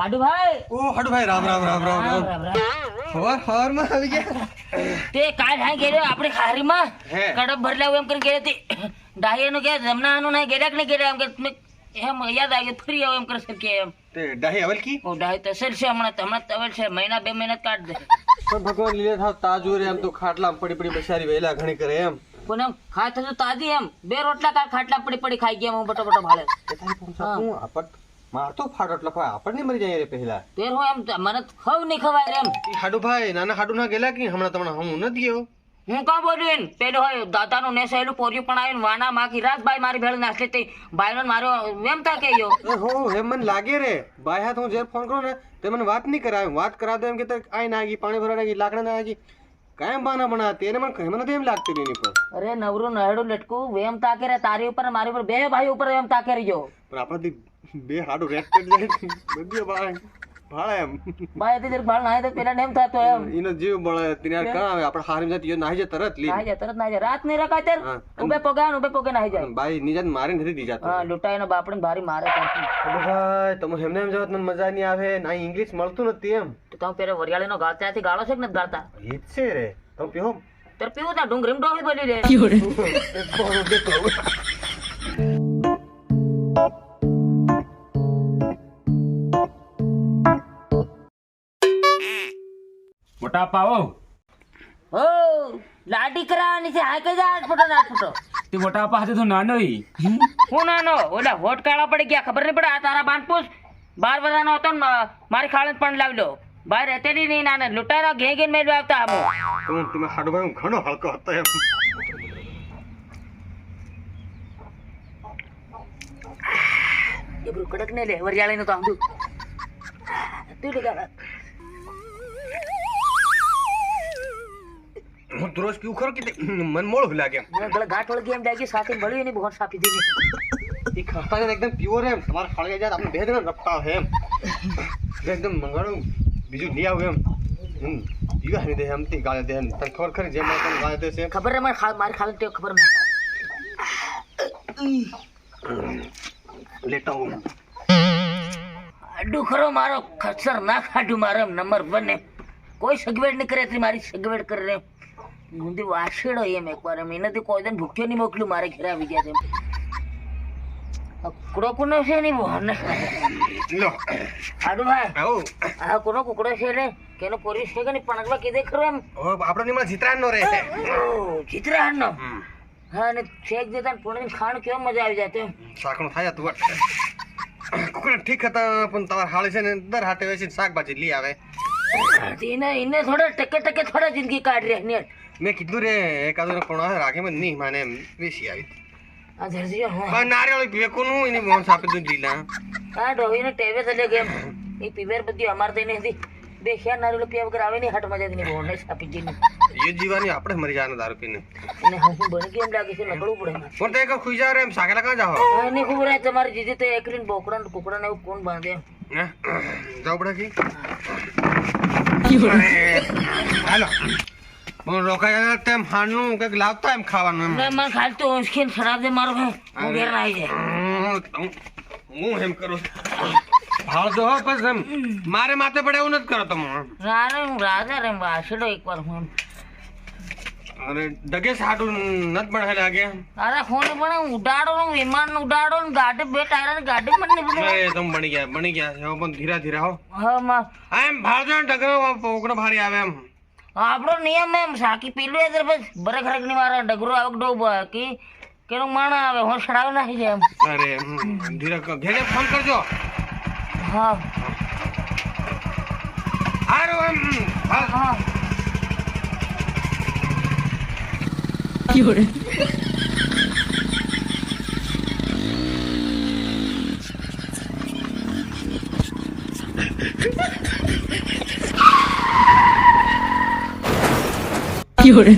હાડુભાઈ? ઓ હાડુભાઈ રામ રામ રામ રામ રામ. રામ. હવારમાં આવી ગયા. તે કાલ હા ગેલો આપણે ખારીમાં હે. કડપ ભરલા એમ કરીને ગેલે તે ડાહીનું કે જમનાનું ના ગેલા કે નહીં ગેલા એમ કે તમે એમ યાદ આવી ફરી આવો એમ કરી શકીએ એમ. તે ડાહી અવલ કી? ઓ ડાહી તો સર છે હમણાં હમણાં તવેલ છે મહિના બે મહિના કાઢ દે. પણ ભગવાન લીલે થા તાજુ રે એમ તો ખાટલા પડી પડી બસારી વેલા ઘણી કરે એમ. પણ એમ ખાય થતું તાજી એમ. બે રોટલા કાઢ ખાટલા પડી પડી ખાઈ ગયા હું બટો બટો પહોંચા હું. આપટ મારતો ફાડો એટલે ભાઈ આપણને મરી જાય રે પહેલા. તેર હું એમ મને ખવ નહીં ખવાય એમ. હાડુ ભાઈ નાના હાડુ ના ગેલા કે? હમણાં તમને હું નથી ગયો હું કા બોલ્યું એને પેલો હોય દાદાનું ને સહેલું પોર્યું પણ આવીને વાના માખી રાત ભાઈ મારી ભેળ નાખી તે ભાઈનો ને મારો એમ તા કે યો હો એમ મને લાગે રે. ભાઈ હાથ હું જે ફોન કરો ને તે મને વાત નહીં કરાય વાત કરાવે એમ કે તે આઈ નાગી પાણી ભરવા નાગી લાકડા નાગી કાયમ બાના બનાવતી એને મને મને તો એમ લાગતી નહીં પણ અરે નવરું નહેડું લટકું વેમ તાકે રે તારી ઉપર મારી ઉપર બે ભાઈ ઉપર વેમ તાકે રહીયો પણ આપણાથી બે હાડુ રેટ કરી જાય બધી ભાઈ ભાળે એમ. ભાઈ તે ત્યારે ભાળ નાહી તો પેલા નેમ થતો એમ. એનો જીવ બળે તિનાર કા આવે? આપણે હારી જતી નાહી જાય તરત લી નાહી જાય તરત નાહી જાય. રાત નહીં રખાય ત્યારે ઉબે ઉભે ઉબે ને પગે નાહી જાય. ભાઈ નિજાત મારી નથી દી જાતો. હા લૂટાયનો બાપડીને ભારી મારે ભાઈ તમે એમને એમ જાવ મને મજા નહીં આવે. ના ઇંગ્લિશ મળતું નથી એમ. તમે પેલા વરિયાળીનો ગાળ ત્યાંથી ગાળો છે કે નથી ગાળતા? એ જ છે રે. તમે પીવો? ત્યારે પીવું ત્યાં ડુંગરીમ ડોહી બોલી રે. મોટા પાવો ઓ લાડી કરાવવાની છે. હા કઈ જા ફોટો ના ફોટો. તે મોટા પા હતો તો નાનો ઈ. હું નાનો? ઓલા હોટ કાળા પડી ગયા. ખબર નહીં પડે આ તારા બાન બાર બધાનો હતો મારી ખાળે પણ લાવી લો. બહાર રહેતેલી નહીં નાને લૂંટારા ઘે ઘેર મેળવી આવતા આમો તું તમે હાડુ ભાઈ હું ઘણો હલકો હતો એમ. એબરું કડક ને લે વરિયાળીનું તો આંધું તું લે ગાળા. હું દરરોજ પીવું ખરો કે મન મોળું લાગે મને ગળા ગાંઠ વળગી એમ લાગી સાથે મળ્યું એની ભગવાન સાપી દીધી એ ખસ્તા એકદમ પ્યોર એમ. તમારે ફળગે જાય આપણે બે જણા રપતા આવે એમ. એકદમ મંગાડું બીજું લઈ આવું એમ. હમ. જીવા નહીં દે એમ થી ગાળે દે એમ. તને ખબર ખરી જેમ તને ગાળે દે છે ખબર રે મારે મારી ખાલી તે ખબર નહીં. લેતા હું આડું ખરો મારો ના ખાડું મારો નંબર વન એમ. કોઈ સગવડ નહીં કરે એટલી મારી સગવડ કરે રે વાસેડો એમ એકવાર એમ. એનાથી કોઈ દિન ભૂખ્યો નહીં મોકલું મારે ઘેર આવી ગયા છે કુકડો કોનો છે ને બોને લો. આડુ ભાઈ આવો. આ કોનો કુકડો છે રે કેનો પોલીસ છે કે નહીં પણકવા કીધે ખરો એમ. ઓ આપણો નિમા જીતરાન નો રહે છે. ચિત્રહારનો હા ને છેક દેતા ને ખાણ કેવો મજા આવી જાય તે સાકણો થાય તું કુકડો ઠીક હતા પણ તમારે હાલ છે ને દર હાટે વેચીને શાકભાજી લઈ આવે. એને એને થોડા ટકે ટકે થોડા જિંદગી કાઢ રહી ને મેં કીધું રે એકાદો કોણ રાખે મને નહીં માને એમ વેચી આવી. આ ધરજી હું પણ નારિયેળ ભેકોનું એની મોન સાપી દઉં લીલા આ ડોહીને ટેવે થલે ગેમ. પીવેર બધી અમાર તો નથી બે ખેર નારેલો પીવા વગર આવે નહીં હાટ મજા નહીં બોને સાપી જઈને જીવાની આપણે મરી જવાના દારૂ પીને. અને હું હું બની ગઈ એમ લાગે છે નકળવું પડે પણ તે ખુઈ જાવ રે એમ સાકેલા કાં જાઓ? હા એને ખબર હોય તમારી જીજી તો એકલીને બોકડા ને કુકડા ને એવું કોણ બાંધે હે? જાવ પડે કી? હાલો. રોકાયા તેમ હાડનું કંઈક લાવતા એમ ખાવાનું એમ. મને ખાલી તો ઊંચકીને ખરાબ છે મારો હું ઘેર આવી જાય. હું એમ કરું હાલ તો હો બસ એમ. મારે માથે પડે એવું નથી કરો તમે. રારે હું રાજા રે વાસડો એકવાર હું અરે ડગે સાટું નથી હે લાગે. અરે ફોન પણ ઉડાડો ને વિમાન ઉડાડો ને ગાડી બે ટાયર ને ગાડી પણ નહીં એ તમે બની ગયા બની ગયા. છે પણ ધીરા ધીરા હો. હા માં. એમ ભાળજો ને ડગરો પોકડો ભારી આવે એમ. આપણો નિયમ એમ સાકી પીલું એટલે બસ બરેક રકની ની મારા ડગરો આવક ડોબ કે કેનો માણા આવે હું સડાવ નાખી જાય એમ. અરે ધીરક ઘેડે ફોન કરજો. હા. આરો એમ. હા. હા. 有人